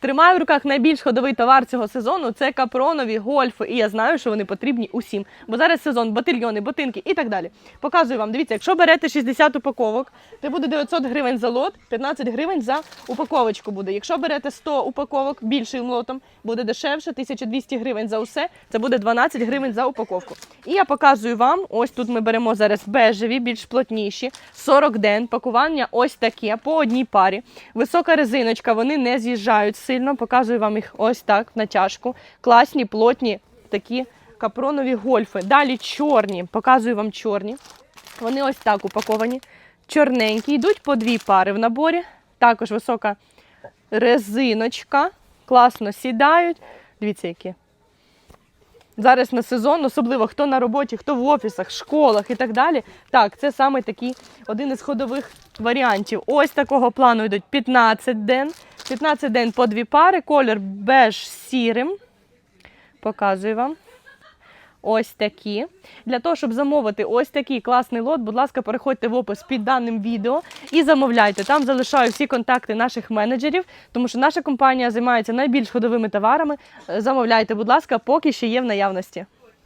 Тримаю в руках найбільш ходовий товар цього сезону. Це капронові гольфи. І я знаю, що вони потрібні усім. Бо зараз сезон батальйони, ботинки і так далі. Показую вам. Дивіться, якщо берете 60 упаковок, це буде 900 гривень за лот, 15 гривень за упаковочку буде. Якщо берете 100 упаковок більшим лотом, буде дешевше, 1200 гривень за усе. Це буде 12 гривень за упаковку. І я показую вам. Ось тут ми беремо зараз бежеві, більш плотніші, 40 ден. Пакування ось таке по одній парі. Висока резиночка, вони не з'їжджають сильно. Показую вам їх ось так на тяжку. Класні, плотні такі капронові гольфи. Далі чорні. Показую вам чорні. Вони ось так упаковані. Чорненькі. Йдуть по дві пари в наборі. Також висока резиночка. Класно сідають. Дивіться, які. Зараз на сезон, особливо хто на роботі, хто в офісах, школах і так далі. Так, це саме такий один із ходових варіантів. Ось такого плану йдуть 15 ден. 15 ден по дві пари, колір беж сірим. Показую вам. Ось такі. Для того, щоб замовити ось такий класний лот, будь ласка, переходьте в опис під даним відео і замовляйте. Там залишаю всі контакти наших менеджерів, тому що наша компанія займається найбільш ходовими товарами. Е, Замовляйте, будь ласка, поки ще є в наявності.